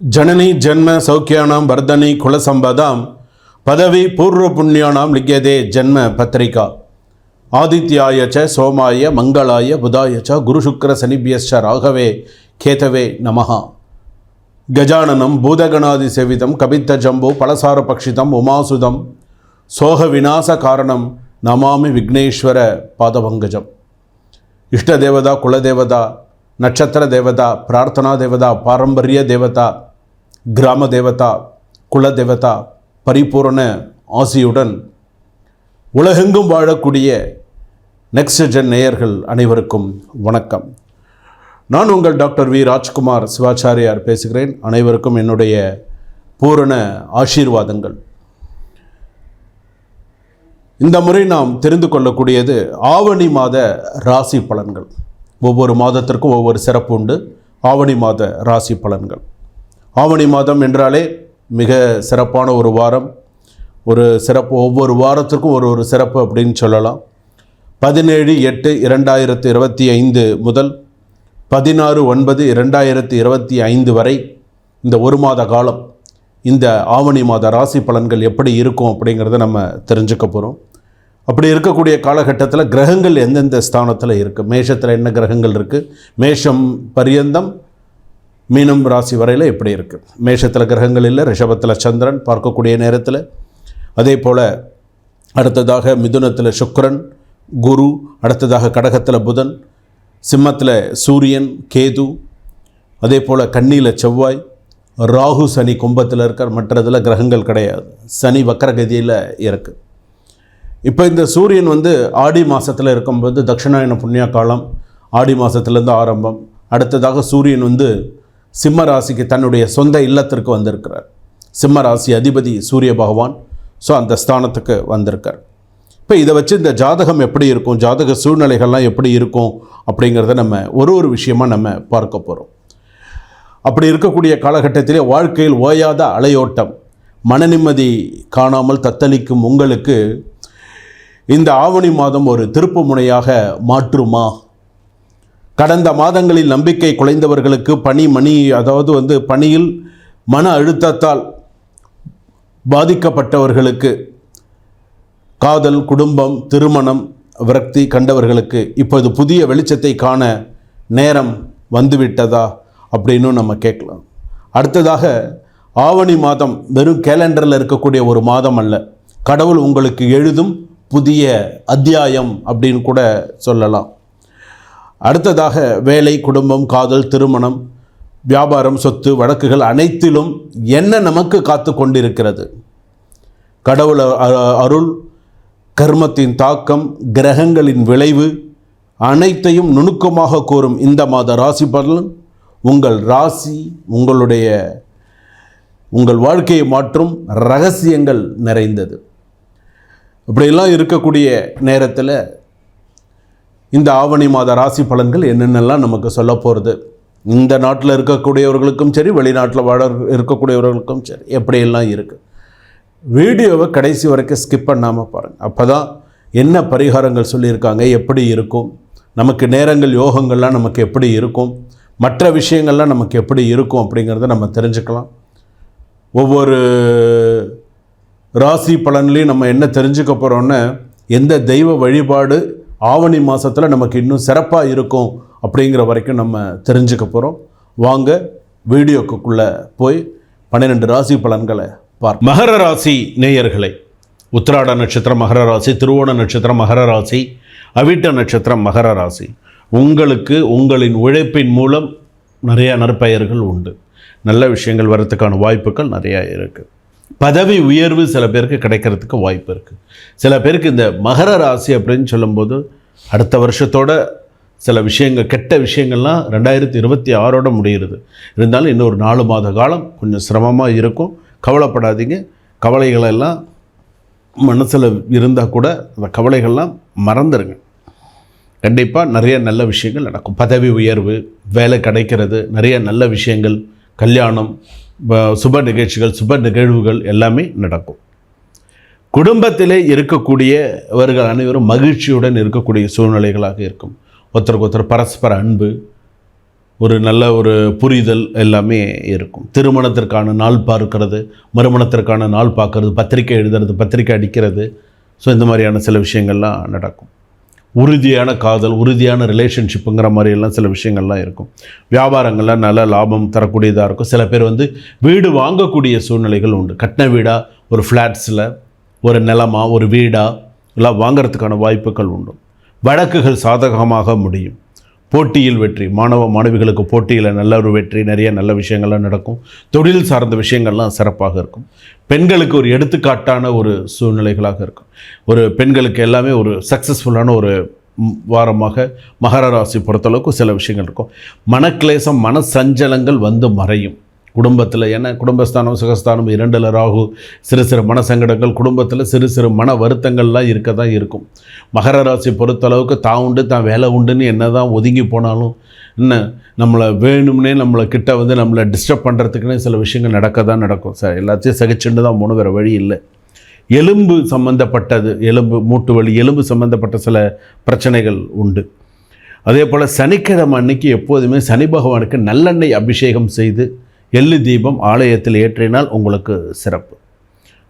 ஜனனி ஜென்ம சௌக்கியானாம் வர்தனி குலசம்பதாம் பதவி பூர்வ புண்ணியானாம் லிக்கியதே ஜென்ம பத்திரிகா. ஆதித்யாயச்ச சோமாய மங்களாய புதாயச்ச குருசுக்கர சனிபியஸ்ச ராகவே கேதவே நமஹா. கஜானனம் பூதகணாதி சேவிதம் கபித்த ஜம்பு பலசார பக்ஷிதம் உமாசுதம் சோக விநாச காரணம் நமாமி விக்னேஸ்வர பாதபங்கஜம். இஷ்ட தேவதா குலதேவதா நட்சத்திர தேவதா பிரார்த்தனா தேவதா பாரம்பரிய தேவதா கிராம தேவதா குல தேவதா பரிபூரண ஆசியுடன் உலகெங்கும் வாழக்கூடிய நெக்ஸ்ட் ஜென் நேயர்கள் அனைவருக்கும் வணக்கம். நான் உங்கள் டாக்டர் வி. ராஜ்குமார் சிவாச்சாரியார் பேசுகிறேன். அனைவருக்கும் என்னுடைய பூரண ஆசீர்வாதங்கள். இந்த முறை நாம் தெரிந்து கொள்ளக்கூடியது ஆவணி மாத ராசி பலன்கள். ஒவ்வொரு மாதத்திற்கும் ஒவ்வொரு சிறப்பு உண்டு. ஆவணி மாத ராசி பலன்கள். ஆவணி மாதம் என்றாலே மிக சிறப்பான ஒரு வாரம். ஒரு சிறப்பு ஒவ்வொரு வாரத்திற்கும் ஒரு ஒரு சிறப்பு அப்படின்னு சொல்லலாம். பதினேழு எட்டு இரண்டாயிரத்து இருபத்தி ஐந்து முதல் பதினாறு ஒன்பது இரண்டாயிரத்து இருபத்தி ஐந்து வரை இந்த ஒரு மாத காலம் இந்த ஆவணி மாத ராசி பலன்கள் எப்படி இருக்கும் அப்படிங்கிறத நம்ம தெரிஞ்சுக்க போகிறோம் அப்படி இருக்கக்கூடிய காலகட்டத்தில் கிரகங்கள் எந்தெந்த ஸ்தானத்தில் இருக்குது மேஷத்தில் என்ன கிரகங்கள் இருக்குது மேஷம் பரியந்தம் மீனம் ராசி வரையில் எப்படி இருக்குது மேஷத்தில் கிரகங்கள் இல்லை ரிஷபத்தில் சந்திரன் பார்க்கக்கூடிய நேரத்தில். அதே போல் அடுத்ததாக மிதுனத்தில் சுக்கரன் குரு அடுத்ததாக கடகத்தில் புதன் சிம்மத்தில் சூரியன் கேது அதே போல் கண்ணியில் செவ்வாய் ராகு சனி கும்பத்தில் இருக்கிற மற்றதில் கிரகங்கள் கிடையாது. சனி வக்கரகதியில் இருக்குது இப்போ இந்த சூரியன் வந்து ஆடி மாதத்தில் இருக்கும்போது தட்சிணாயன புண்ணிய காலம் ஆடி மாதத்துலேருந்து ஆரம்பம். அடுத்ததாக சூரியன் வந்து சிம்ம ராசிக்கு தன்னுடைய சொந்த இல்லத்திற்கு வந்திருக்கிறார். சிம்ம ராசி அதிபதி சூரிய பகவான் ஸோ அந்த ஸ்தானத்துக்கு வந்திருக்கார். இப்போ இதை வச்சு இந்த ஜாதகம் எப்படி இருக்கும் ஜாதக சூழ்நிலைகள்லாம் எப்படி இருக்கும் அப்படிங்கிறத நம்ம ஒரு ஒரு விஷயமாக நம்ம பார்க்க போகிறோம் அப்படி இருக்கக்கூடிய காலகட்டத்திலே வாழ்க்கையில் ஓயாத அலையோட்டம் மன நிம்மதி காணாமல் தத்தளிக்கும் உங்களுக்கு இந்த ஆவணி மாதம் ஒரு திருப்பு முனையாக மாற்றுமா கடந்த மாதங்களில் நம்பிக்கை குலைந்தவர்களுக்கு பணி மணி அதாவது வந்து பணியில் மன அழுத்தத்தால் பாதிக்கப்பட்டவர்களுக்கு காதல் குடும்பம் திருமணம் விரக்தி கண்டவர்களுக்கு இப்போது புதிய வெளிச்சத்தை காண நேரம் வந்துவிட்டதா அப்படின்னு நம்ம கேட்கலாம். அடுத்ததாக ஆவணி மாதம் வெறும் கேலண்டரில் இருக்கக்கூடிய ஒரு மாதம் அல்ல. கடவுள் உங்களுக்கு எழுதும் புதிய அத்தியாயம் அப்படின்னு கூட சொல்லலாம். அடுத்ததாக வேலை குடும்பம் காதல் திருமணம் வியாபாரம் சொத்து வழக்குகள் அனைத்திலும் என்ன நமக்கு காத்து கொண்டிருக்கிறது? கடவுள் அ- அருள் கர்மத்தின் தாக்கம் கிரகங்களின் விளைவு அனைத்தையும் நுணுக்கமாக கூறும் இந்த மாத ராசி பலன் உங்கள் ராசி உங்களுடைய உங்கள் வாழ்க்கையை மாற்றும் ரகசியங்கள் நிறைந்தது. இப்படியெல்லாம் இருக்கக்கூடிய நேரத்தில் இந்த ஆவணி மாத ராசி பலன்கள் என்னென்னலாம் நமக்கு சொல்ல போகிறது இந்த நாட்டில் இருக்கக்கூடியவர்களுக்கும் சரி வெளிநாட்டில் வாழ இருக்கக்கூடியவர்களுக்கும் சரி எப்படியெல்லாம் இருக்குது வீடியோவை கடைசி வரைக்கும் ஸ்கிப் பண்ணாமல் பாருங்கள் அப்போ தான் என்ன பரிகாரங்கள் சொல்லியிருக்காங்க எப்படி இருக்கும்? நமக்கு நேரங்கள் யோகங்கள்லாம் நமக்கு எப்படி இருக்கும்? மற்ற விஷயங்கள்லாம் நமக்கு எப்படி இருக்கும் அப்படிங்கிறத நம்ம தெரிஞ்சுக்கலாம். ஒவ்வொரு ராசி பலன்லேயும் நம்ம என்ன தெரிஞ்சுக்க போகிறோன்னா எந்த தெய்வ வழிபாடு ஆவணி மாதத்தில் நமக்கு இன்னும் சிறப்பாக இருக்கும் அப்படிங்கிற வரைக்கும் நம்ம தெரிஞ்சுக்க போகிறோம் வாங்க வீடியோக்குள்ளே போய் பன்னிரெண்டு ராசி பலன்களை பார் மகர ராசி நேயர்களை உத்திராட நட்சத்திரம் மகர ராசி திருவோண நட்சத்திரம் மகர ராசி அவிட்ட நட்சத்திரம் மகர ராசி. உங்களுக்கு உங்களின் உழைப்பின் மூலம் நிறையா நற்பெயர்கள் உண்டு. நல்ல விஷயங்கள் வரத்துக்கான வாய்ப்புகள் நிறையா இருக்குது பதவி உயர்வு சில பேருக்கு கிடைக்கிறதுக்கு வாய்ப்பு இருக்குது சில பேருக்கு இந்த மகர ராசி அப்படின்னு சொல்லும்போது அடுத்த வருஷத்தோட சில விஷயங்கள் கெட்ட விஷயங்கள்லாம் ரெண்டாயிரத்தி இருபத்தி ஆறோட முடிகிறது இருந்தாலும் இன்னொரு நாலு மாத காலம் கொஞ்சம் சிரமமாக இருக்கும். கவலைப்படாதீங்க. கவலைகளெல்லாம் மனசில் இருந்தால் கூட அந்த கவலைகள்லாம் மறந்துடுங்க கண்டிப்பாக நிறைய நல்ல விஷயங்கள் நடக்கும். பதவி உயர்வு வேலை கிடைக்கிறது நிறைய நல்ல விஷயங்கள் கல்யாணம் சுப நிகழ்ச்சிகள் சுப நிகழ்வுகள் எல்லாமே நடக்கும். குடும்பத்திலே இருக்கக்கூடியவர்கள் அனைவரும் மகிழ்ச்சியுடன் இருக்கக்கூடிய சூழ்நிலைகளாக இருக்கும். ஒருத்தருக்கு ஒருத்தர் பரஸ்பர அன்பு ஒரு நல்ல ஒரு புரிதல் எல்லாமே இருக்கும். திருமணத்திற்கான நாள் பார்க்கிறது மறுமணத்திற்கான நாள் பார்க்கறது பத்திரிக்கை எழுதுறது பத்திரிக்கை அடிக்கிறது. ஸோ இந்த மாதிரியான சில விஷயங்கள்லாம் நடக்கும். உறுதியான காதல் உறுதியான ரிலேஷன்ஷிப்புங்கிற மாதிரியெல்லாம் சில விஷயங்கள்லாம் இருக்கும். வியாபாரங்கள்லாம் நல்ல லாபம் தரக்கூடியதாக இருக்கும். சில பேர் வந்து வீடு வாங்கக்கூடிய சூழ்நிலைகள் உண்டு. கட்டின வீடாக ஒரு ஃப்ளாட்ஸில் ஒரு நிலமா ஒரு வீடாக எல்லாம் வாங்கிறதுக்கான வாய்ப்புகள் உண்டு. வழக்குகள் சாதகமாக முடியும். போட்டியில் வெற்றி. மாணவ மாணவிகளுக்கு போட்டியில் நல்ல ஒரு வெற்றி நிறைய நல்ல விஷயங்கள்லாம் நடக்கும். தொழில் சார்ந்த விஷயங்கள்லாம் சிறப்பாக இருக்கும். பெண்களுக்கு ஒரு எடுத்துக்காட்டான ஒரு சூழ்நிலைகளாக இருக்கும். ஒரு பெண்களுக்கு எல்லாமே ஒரு சக்ஸஸ்ஃபுல்லான ஒரு வாரமாக மகர ராசி பொறுத்தளவுக்கு சில விஷயங்கள் இருக்கும். மனக்லேசம் மன சஞ்சலங்கள் வந்து மறையும். குடும்பத்தில் ஏன்னா குடும்பஸ்தானம் சுகஸ்தானம் இரண்டில் ராகு சிறு சிறு மன சங்கடங்கள் குடும்பத்தில் சிறு சிறு மன வருத்தங்கள்லாம் இருக்க தான் இருக்கும். மகர ராசி பொறுத்தளவுக்கு தான் உண்டு தான் வேலை உண்டுன்னு என்ன தான் ஒதுங்கி போனாலும் என்ன நம்மளை வேணும்னே நம்மளை கிட்ட வந்து நம்மளை டிஸ்டர்ப் பண்ணுறதுக்குன்னே சில விஷயங்கள் நடக்க தான் நடக்கும். சார் எல்லாத்தையும் சகிச்சுட்டு தான் போகணும் வேறு வழி இல்லை. எலும்பு சம்பந்தப்பட்டது எலும்பு மூட்டு வலி எலும்பு சம்பந்தப்பட்ட சில பிரச்சனைகள் உண்டு. அதே போல் சனிக்கிழமை அன்னைக்கு எப்போதுமே சனி பகவானுக்கு நல்லெண்ணெய் அபிஷேகம் செய்து எள்ளு தீபம் ஆலயத்தில் ஏற்றினால் உங்களுக்கு சிறப்பு.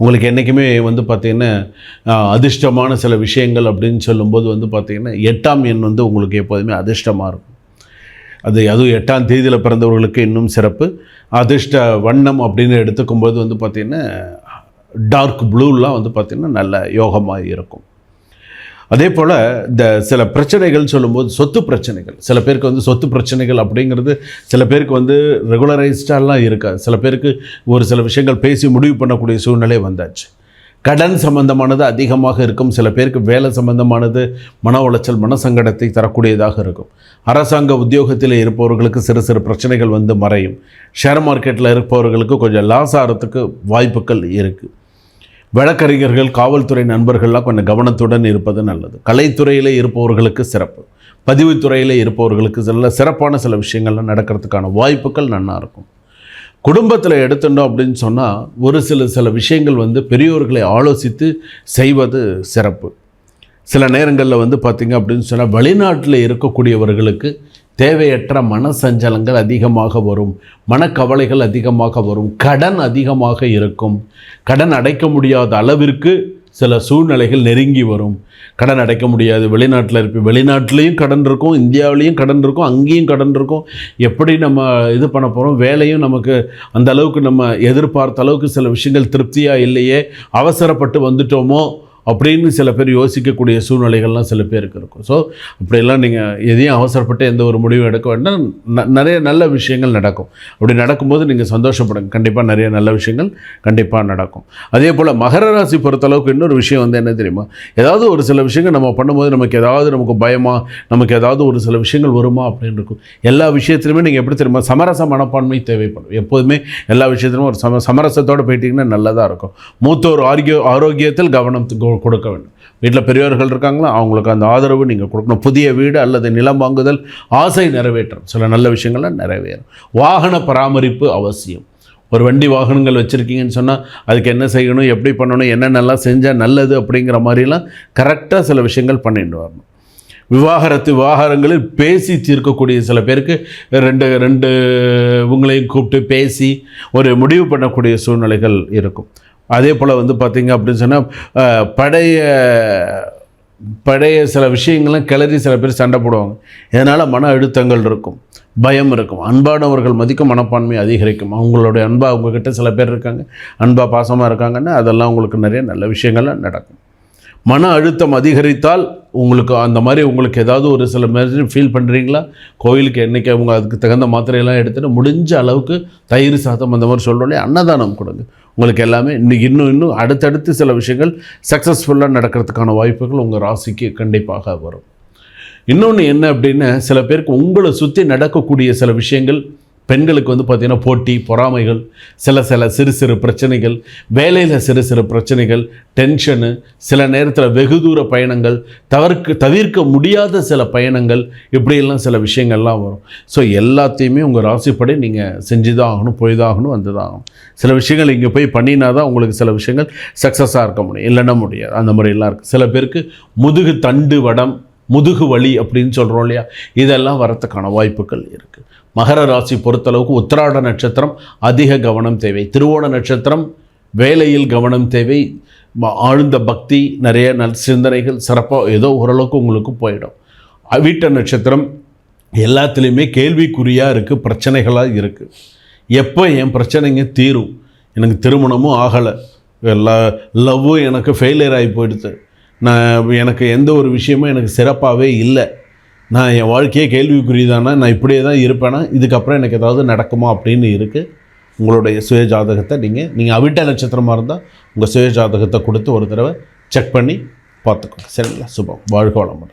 உங்களுக்கு என்றைக்குமே வந்து பார்த்திங்கன்னா அதிர்ஷ்டமான சில விஷயங்கள் அப்படின்னு சொல்லும்போது வந்து பார்த்திங்கன்னா எட்டாம் எண் வந்து உங்களுக்கு எப்போதுமே அதிர்ஷ்டமாக இருக்கும். அது அதுவும் எட்டாம் தேதியில் பிறந்தவர்களுக்கு இன்னும் சிறப்பு. அதிர்ஷ்ட வண்ணம் அப்படின்னு எடுத்துக்கும்போது வந்து பார்த்திங்கன்னா டார்க் ப்ளூலாம் வந்து பார்த்திங்கன்னா நல்ல யோகமாக இருக்கும். அதே போல் இந்த சில பிரச்சனைகள் சொல்லும்போது சொத்து பிரச்சனைகள். சில பேருக்கு வந்து சொத்து பிரச்சனைகள் அப்படிங்கிறது சில பேருக்கு வந்து ரெகுலரைஸ்டாலாம் இருக்காது. சில பேருக்கு ஒரு சில விஷயங்கள் பேசி முடிவு பண்ணக்கூடிய சூழ்நிலை வந்தாச்சு. கடன் சம்பந்தமானது அதிகமாக இருக்கும். சில பேருக்கு வேலை சம்பந்தமானது மன உளைச்சல் மன சங்கடத்தை தரக்கூடியதாக இருக்கும். அரசாங்க உத்தியோகத்தில் இருப்பவர்களுக்கு சிறு சிறு பிரச்சனைகள் வந்து மறையும். ஷேர் மார்க்கெட்டில் இருப்பவர்களுக்கு கொஞ்சம் லாஸ் ஆகிறதுக்கு வாய்ப்புகள் இருக்குது வழக்கறிஞர்கள் காவல்துறை நண்பர்கள்லாம் கொஞ்சம் கவனத்துடன் இருப்பது நல்லது. கலைத்துறையில் இருப்பவர்களுக்கு சிறப்பு. பதிவுத்துறையில் இருப்பவர்களுக்கு சில சிறப்பான சில விஷயங்கள்லாம் நடக்கிறதுக்கான வாய்ப்புகள் நல்லா இருக்கும். குடும்பத்தில் எடுத்துட்டோம் அப்படின்னு சொன்னால் ஒரு சில சில விஷயங்கள் வந்து பெரியோர்களை ஆலோசித்து செய்வது சிறப்பு. சில நேரங்களில் வந்து பார்த்திங்க அப்படின்னு சொன்னால் வெளிநாட்டில் இருக்கக்கூடியவர்களுக்கு தேவையற்ற மன சஞ்சலங்கள் அதிகமாக வரும் மனக்கவலைகள் அதிகமாக வரும் கடன் அதிகமாக இருக்கும். கடன் அடைக்க முடியாத அளவிற்கு சில சூழ்நிலைகள் நெருங்கி வரும். கடன் அடைக்க முடியாது வெளிநாட்டில் இருப்ப வெளிநாட்டிலையும் கடன் இருக்கும் இந்தியாவிலையும் கடன் இருக்கும் அங்கேயும் கடன் இருக்கும். எப்படி நம்ம இது பண்ண போகிறோம் வேலையும் நமக்கு அந்த அளவுக்கு நம்ம எதிர்பார்த்த அளவுக்கு சில விஷயங்கள் திருப்தியாக இல்லையே அவசரப்பட்டு வந்துட்டோமோ அப்படின்னு சில பேர் யோசிக்கக்கூடிய சூழ்நிலைகள்லாம் சில பேருக்கு இருக்கும். ஸோ அப்படியெல்லாம் நீங்கள் எதையும் அவசரப்பட்டு எந்த ஒரு முடிவும் எடுக்க வேண்டாம். ந- நிறைய நல்ல விஷயங்கள் நடக்கும். அப்படி நடக்கும்போது நீங்கள் சந்தோஷப்படுங்க. கண்டிப்பாக நிறைய நல்ல விஷயங்கள் கண்டிப்பாக நடக்கும். அதே போல் மகர ராசி பொறுத்தளவுக்கு இன்னொரு விஷயம் வந்து என்ன தெரியுமா? ஏதாவது ஒரு சில விஷயங்கள் நம்ம பண்ணும்போது நமக்கு ஏதாவது நமக்கு பயமா நமக்கு ஏதாவது ஒரு சில விஷயங்கள் வருமா அப்படின்னு இருக்கும். எல்லா விஷயத்துலையுமே நீங்கள் எப்படி தெரியுமா? சமரச மனப்பான்மை தேவைப்படும். எப்போதுமே எல்லா விஷயத்திலும் ஒரு சம சமரசத்தோடு போயிட்டீங்கன்னா நல்லதாக இருக்கும். மூத்தோர் ஆரோக்கிய ஆரோக்கியத்தில் கவனம் கொடுக்க வேண்டும். வீட்டில் பெரியவர்கள் இருக்காங்களா? அவங்களுக்கு அந்த ஆதரவு நீங்கள் கொடுக்கணும். புதிய வீடு அல்லது நிலம் வாங்குதல் ஆசை நிறைவேற்றும். சில நல்ல விஷயங்கள்லாம் நிறைவேறும். வாகன பராமரிப்பு அவசியம். ஒரு வண்டி வாகனங்கள் வச்சுருக்கீங்கன்னு சொன்னால் அதுக்கு என்ன செய்யணும் எப்படி பண்ணணும் என்னென்னலாம் செஞ்சால் நல்லது அப்படிங்கிற மாதிரிலாம் கரெக்டாக சில விஷயங்கள் பண்ணிட்டு வரணும். விவாகரத்து விவாகரங்களில் பேசி தீர்க்கக்கூடிய சில பேருக்கு ரெண்டு ரெண்டு இவங்களையும் கூப்பிட்டு பேசி ஒரு முடிவு பண்ணக்கூடிய சூழ்நிலைகள் இருக்கும். அதே போல் வந்து பார்த்திங்க அப்படின்னு சொன்னால் பழைய பழைய சில விஷயங்கள்லாம் கிளறி சில பேர் சண்டை போடுவாங்க. இதனால் மன அழுத்தங்கள் இருக்கும் பயம் இருக்கும். அன்பானவர்கள் மதிக்கும் மனப்பான்மை அதிகரிக்கும். அவங்களுடைய அன்பாக அவங்கக்கிட்ட சில பேர் இருக்காங்க. அன்பாக பாசமாக இருக்காங்கன்னா அதெல்லாம் உங்களுக்கு நிறைய நல்ல விஷயங்கள்லாம் நடக்கும். மன அழுத்தம் அதிகரித்தால் உங்களுக்கு அந்த மாதிரி உங்களுக்கு ஏதாவது ஒரு சில மாதிரி ஃபீல் பண்ணுறீங்களா கோயிலுக்கு என்றைக்கு அவங்க அதுக்கு தகுந்த மாத்திரையெல்லாம் எடுத்துட்டு முடிஞ்ச அளவுக்கு தயிர் சாதம் அந்த மாதிரி சொல்கிறோன்னே அன்னதானம் கொடுங்க. உங்களுக்கு எல்லாமே இன்னும் இன்னும் இன்னும் அடுத்தடுத்து சில விஷயங்கள் சக்ஸஸ்ஃபுல்லாக நடக்கிறதுக்கான வாய்ப்புகள் உங்கள் ராசிக்கு கண்டிப்பாக வரும். இன்னொன்று என்ன அப்படின்னு சில பேருக்கு உங்களை சுற்றி நடக்கக்கூடிய சில விஷயங்கள் பெண்களுக்கு வந்து பார்த்திங்கன்னா போட்டி பொறாமைகள் சில சில சிறு சிறு பிரச்சனைகள் வேலையில் சிறு சிறு பிரச்சனைகள் டென்ஷனு சில நேரத்தில் வெகு தூர பயணங்கள் தவிர்க்க தவிர்க்க முடியாத சில பயணங்கள் இப்படியெல்லாம் சில விஷயங்கள்லாம் வரும். ஸோ எல்லாத்தையுமே உங்கள் ராசிப்படி நீங்கள் செஞ்சு தான் ஆகணும் போய் தான் ஆகணும் வந்து தான் ஆகணும் சில விஷயங்கள் இங்கே போய் பண்ணினா தான் உங்களுக்கு சில விஷயங்கள் சக்ஸஸாக இருக்க முடியும். இல்லைன்னா முடியாது. அந்த மாதிரிலாம் இருக்குது சில பேருக்கு முதுகு தண்டு வடம் முதுகு வலி அப்படின்னு சொல்கிறோம் இல்லையா? இதெல்லாம் வரத்துக்கான வாய்ப்புகள் இருக்குது மகர ராசி பொறுத்தளவுக்கு உத்திராட நட்சத்திரம் அதிக கவனம் தேவை. திருவோண நட்சத்திரம் வேலையில் கவனம் தேவை. ம- ஆழ்ந்த பக்தி நிறைய நல் சிந்தனைகள் சிறப்பாக ஏதோ ஓரளவுக்கு உங்களுக்கு போயிடும். அவிட்ட நட்சத்திரம் எல்லாத்துலேயுமே கேள்விக்குறியாக இருக்குது பிரச்சனைகளாக இருக்குது எப்போ என் பிரச்சனைங்க தீரும்? எனக்கு திருமணமும் ஆகலை. எல்லா லவ்வும் எனக்கு ஃபெயிலியர் ஆகி போயிடுது. நான் எனக்கு எந்த ஒரு விஷயமும் எனக்கு சிறப்பாகவே இல்லை. நான் என் வாழ்க்கையே கேள்விக்குரியதானா நான் இப்படியே தான் இருப்பேனா? இதுக்கப்புறம் எனக்கு ஏதாவது நடக்குமா அப்படின்னு இருக்குது உங்களுடைய சுய ஜாதகத்தை நீங்கள் நீங்கள் அவிட்ட நட்சத்திரமாக இருந்தால் உங்கள் சுய ஜாதகத்தை கொடுத்து ஒரு தடவை செக் பண்ணி பார்த்துக்கோங்க. சரிங்களா? சுபம். வாழ்க வளமுடன்.